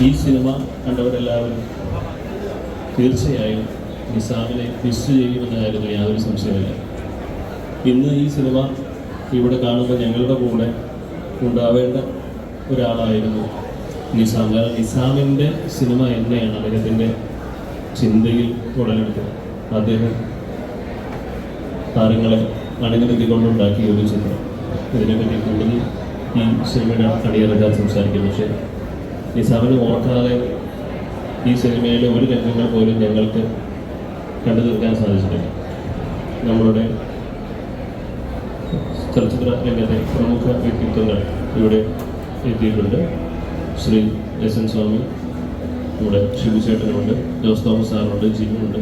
ഈ സിനിമ കണ്ടവരെല്ലാവരും തീർച്ചയായും നിസാമിനെ മിസ് ചെയ്യുമെന്ന കാര്യത്തിൽ യാതൊരു സംശയമില്ല ഇന്ന് ഈ സിനിമ ഇവിടെ കാണുമ്പോൾ ഞങ്ങളുടെ കൂടെ ഉണ്ടാവേണ്ട ഒരാളായിരുന്നു നിസാം. കാരണം നിസാമിന്റെ സിനിമ എന്നെയാണ് അദ്ദേഹത്തിന്റെ ചിന്തയിൽ ഉടലെടുത്തത്. അദ്ദേഹം താരങ്ങളെ അണിനിരത്തിക്കൊണ്ടുണ്ടാക്കിയ ഒരു ചിത്രം. ഇതിനെപ്പറ്റി കൂടുതൽ ഈ സിനിമയുടെ അണിയറക്കാൻ സംസാരിക്കും പക്ഷേ നിസാമിനെ ഓർക്കാതെ ഈ സിനിമയിലെ ഒരു രംഗങ്ങൾ പോലും ഞങ്ങൾക്ക് കണ്ടു തീർക്കാൻ സാധിച്ചിട്ടില്ല. നമ്മളുടെ ചലച്ചിത്ര രംഗത്തെ പ്രമുഖ വ്യക്തിത്വങ്ങൾ ഇവിടെ എത്തിയിട്ടുണ്ട്. ശ്രീ എസ് എൻ സ്വാമി നമ്മുടെ ശിവുചേട്ടനുണ്ട് ജോസ് തോമസ് സാറുണ്ട് ജിമുണ്ട്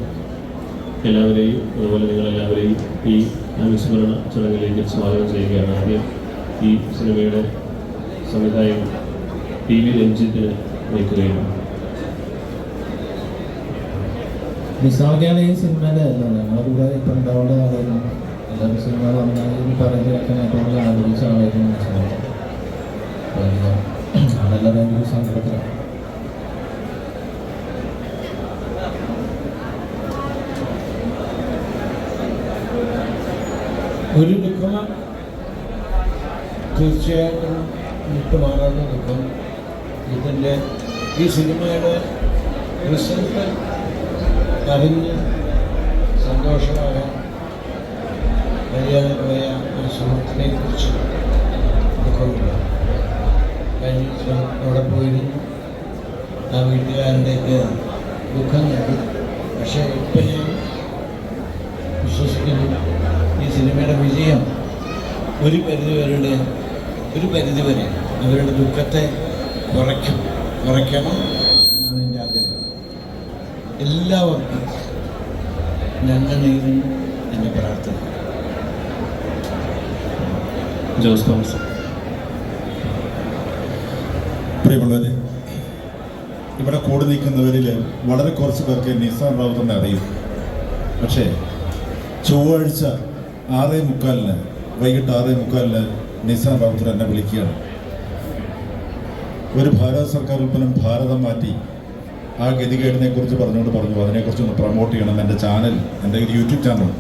എല്ലാവരെയും അതുപോലെ നിങ്ങളെല്ലാവരെയും ഈ അനുസ്മരണ ചടങ്ങിലേക്ക് സ്വാഗതം ചെയ്യുകയാണ്. ആദ്യം ഈ സിനിമയുടെ സംവിധായകൻ പി വി രഞ്ജിത്തിന് വയ്ക്കുകയാണ് ഈ ഇത് ഒരു ദുഃഖം തീർച്ചയായിട്ടും വിട്ടുമാറാത്ത ദുഃഖം ഇതിന്റെ ഈ സിനിമയുടെ റിസൾട്ട് അറിഞ്ഞ് സന്തോഷമായ പോയ ഒരു സുഹൃത്തിനെ കുറിച്ച് ദുഃഖമില്ല കഴിഞ്ഞ അവിടെ പോയിരുന്നു. ആ വീട്ടുകാരന്റെയൊക്കെ ദുഃഖം കണ്ടു. പക്ഷേ ഇപ്പം ഞാൻ വിശ്വസിക്കുന്നു ഈ സിനിമയുടെ വിജയം ഒരു പരിധി വരെ ഒരു പരിധി വരെ അവരുടെ ദുഃഖത്തെ കുറയ്ക്കും കുറയ്ക്കണം എന്നാണ് എന്റെ ആഗ്രഹം. എല്ലാവർക്കും ഞങ്ങൾ നേരുന്നു എന്റെ പ്രാർത്ഥന ജോസ് തോമസ്. പ്രിയമുള്ളവരെ ഇവിടെ കൂടി നിൽക്കുന്നവരിൽ വളരെ കുറച്ച് പേർക്ക് നിസാം റാവുത്തറിനെ അറിയും. പക്ഷേ ചൊവ്വാഴ്ച ആറേ മുക്കാലിന് വൈകിട്ട് ആറേ മുക്കാലിന് നിസാം റാവുത്തർ എന്നെ വിളിക്കുകയാണ്. ഒരു ഭാരത സർക്കാർ ഉൽപ്പന്നം ഭാരതം മാറ്റി ആ ഗതികേടിനെ കുറിച്ച് പറഞ്ഞുകൊണ്ട് പറഞ്ഞു. അതിനെക്കുറിച്ച് ഒന്ന് പ്രൊമോട്ട് ചെയ്യണം. എന്റെ ചാനൽ എന്റെ യൂട്യൂബ് ചാനൽ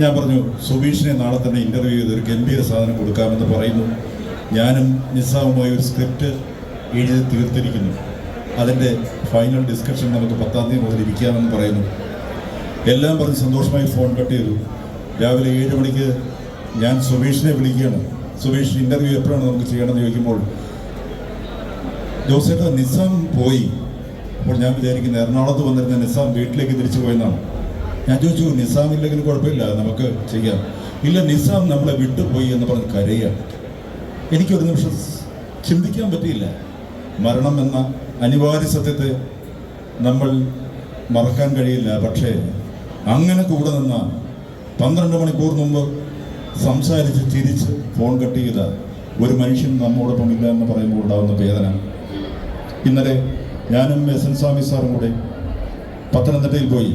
ഞാൻ പറഞ്ഞു സുബീഷിനെ നാളെ തന്നെ ഇന്റർവ്യൂ ചെയ്ത് ഒരു ഗംഭീര സാധനം കൊടുക്കാമെന്ന് പറയുന്നു. ഞാനും നിസ്സാമുമായി ഒരു സ്ക്രിപ്റ്റ് എഴുതി തീർത്തിരിക്കുന്നു. അതിന്റെ ഫൈനൽ ഡിസ്കഷൻ നമുക്ക് പത്താം തീയതി മുതൽ ഇരിക്കാമെന്ന് പറയുന്നു. എല്ലാം പറഞ്ഞ് സന്തോഷമായി ഫോൺ കട്ട് ചെയ്തു. രാവിലെ ഏഴ് മണിക്ക് ഞാൻ സുബീഷിനെ വിളിക്കുകയാണ്. സുബീഷ് ഇന്റർവ്യൂ എപ്പോഴാണ് നമുക്ക് ചെയ്യണമെന്ന് ചോദിക്കുമ്പോൾ ജോസേട്ട നിസാം പോയി. അപ്പോൾ ഞാൻ വിചാരിക്കുന്നത് എറണാകുളത്ത് വന്നിരുന്ന നിസ്സാം വീട്ടിലേക്ക് തിരിച്ചു പോയെന്നാണ്. ഞാൻ ചോദിച്ചു നിസാം ഇല്ലെങ്കിൽ കുഴപ്പമില്ല നമുക്ക് ചെയ്യാം. ഇല്ല നിസ്സാം നമ്മളെ വിട്ടുപോയി എന്ന് പറഞ്ഞ് കരയുക എനിക്കൊരു നിമിഷം ചിന്തിക്കാൻ പറ്റിയില്ല. മരണം എന്ന അനിവാര്യ സത്യത്തെ നമ്മൾ മറക്കാൻ കഴിയില്ല. പക്ഷേ അങ്ങനെ കൂടെ നിന്ന പന്ത്രണ്ട് മണിക്കൂർ മുമ്പ് സംസാരിച്ച് ചിരിച്ച് ഫോൺ കട്ട് ചെയ്ത ഒരു മനുഷ്യൻ നമ്മോടൊപ്പം ഇല്ല എന്ന് പറയുമ്പോൾ ഉണ്ടാകുന്ന വേദന. ഇന്നലെ ഞാനും എസ് എൻ സ്വാമി സാറും കൂടെ പത്തനംതിട്ടയിൽ പോയി.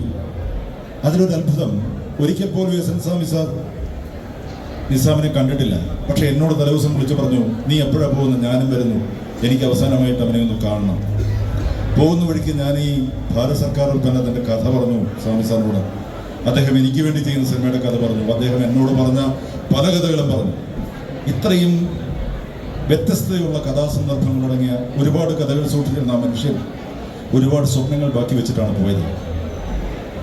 അതിലൊരു അത്ഭുതം. ഒരിക്കൽ പോലും എസ് എൻ സ്വാമി സാർ നിസാമിനെ കണ്ടിട്ടില്ല. പക്ഷെ എന്നോട് തലേദിവസം വിളിച്ചു പറഞ്ഞു നീ എപ്പോഴാണ് പോകുന്നത്? ഞാനും വരുന്നു. എനിക്ക് അവസാനമായിട്ട് അവനെ ഒന്ന് കാണണം. പോകുന്ന വഴിക്ക് ഞാൻ ഈ ഭാരത സർക്കാർ ഉൽപ്പന്നത്തിന്റെ കഥ പറഞ്ഞു സ്വാമി സാറിനോട്. അദ്ദേഹം എനിക്ക് വേണ്ടി ചെയ്യുന്ന സിനിമയുടെ കഥ പറഞ്ഞു. അദ്ദേഹം എന്നോട് പറഞ്ഞ പല കഥകളും പറഞ്ഞു. ഇത്രയും വ്യത്യസ്തതയുള്ള കഥാസന്ദർഭങ്ങളടങ്ങിയ ഒരുപാട് കഥകൾ സൂക്ഷിച്ചിരുന്ന ആ മനുഷ്യൻ ഒരുപാട് സ്വപ്നങ്ങൾ ബാക്കി വെച്ചിട്ടാണ് പോയത്.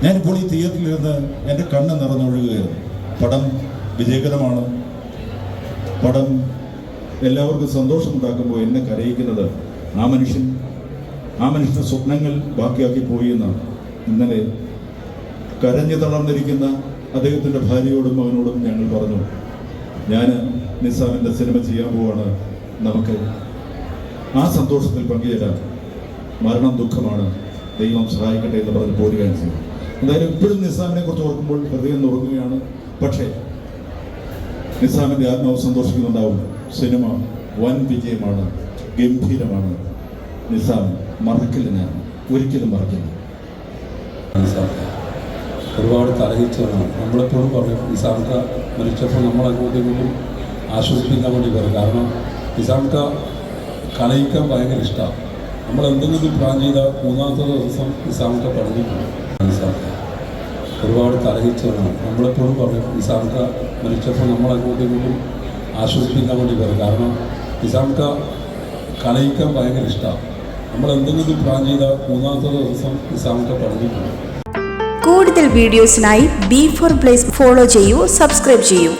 ഞാനിപ്പോൾ ഈ തിയേറ്ററിലിരുന്ന് എന്റെ കണ്ണ് നിറഞ്ഞൊഴുകുകയായിരുന്നു. പടം വിജയകരമാണ്. പടം എല്ലാവർക്കും സന്തോഷമുണ്ടാക്കുമ്പോൾ എന്നെ കരയിക്കുന്നത് ആ മനുഷ്യൻ ആ മനുഷ്യന്റെ സ്വപ്നങ്ങൾ ബാക്കിയാക്കി പോയി എന്നാണ് ഇന്നലെ കരഞ്ഞു തളർന്നിരിക്കുന്ന അദ്ദേഹത്തിന്റെ ഭാര്യയോടും അവനോടും ഞങ്ങൾ പറഞ്ഞു. ഞാൻ നിസാമിന്റെ സിനിമ ചെയ്യാൻ പോവാണ്. നമുക്ക് ആ സന്തോഷത്തിൽ പങ്കുചേരാം മരണം ദുഃഖമാണ്. ദൈവം സഹായിക്കട്ടെ എന്ന് പറഞ്ഞ് പോരുകയാണ് ചെയ്യുന്നത് എന്തായാലും ഇപ്പോഴും നിസാമിനെ കുറിച്ച് ഓർക്കുമ്പോൾ ഹൃദയം നുറങ്ങുകയാണ്. പക്ഷേ നിസാമിന്റെ ആത്മാവ് സന്തോഷിക്കുന്നുണ്ടാവും. സിനിമ വൻ വിജയമാണ്. ഗംഭീരമാണ്. നിസാം മറക്കില്ല ഞാൻ ഒരിക്കലും മറക്കില്ല. ഒരുപാട് തലഹിച്ചതാണ് നമ്മളെപ്പോഴും പറയും നിസാമിന്റെ മരിച്ചപ്പോൾ നമ്മളെ ഇങ്ങോട്ടും ആശ്വസിപ്പിക്കാൻ വേണ്ടി പറയും കാരണം നിസാമിക്ക കളയിക്കാൻ ഭയങ്കര ഇഷ്ടമാണ് നമ്മൾ എന്തെങ്കിലും പ്ലാൻ ചെയ്താൽ മൂന്നാമത്തെ ദിവസം നിസാമിക്ക പറഞ്ഞിട്ടുണ്ട് നിസാമിക്ക ഒരുപാട് തലഹിച്ചവരാണ് നമ്മളെപ്പോഴും പറയും നിസാമിക്ക മരിച്ചപ്പോൾ നമ്മളങ്ങോട്ടും ഇങ്ങോട്ടും ആശ്വസിപ്പിക്കാൻ വേണ്ടി പറയും കാരണം നിസാമിക്ക കളയിക്കാൻ ഭയങ്കര ഇഷ്ടമാണ് നമ്മൾ എന്തെങ്കിലും പ്ലാൻ ചെയ്താൽ മൂന്നാമത്തെ ദിവസം നിസാമിക്ക പറഞ്ഞിട്ടുണ്ട് കൂടുതൽ വീഡിയോസിനായി ബി ഫോർ പ്ലേസ് ഫോളോ ചെയ്യൂ സബ്സ്ക്രൈബ് ചെയ്യൂ.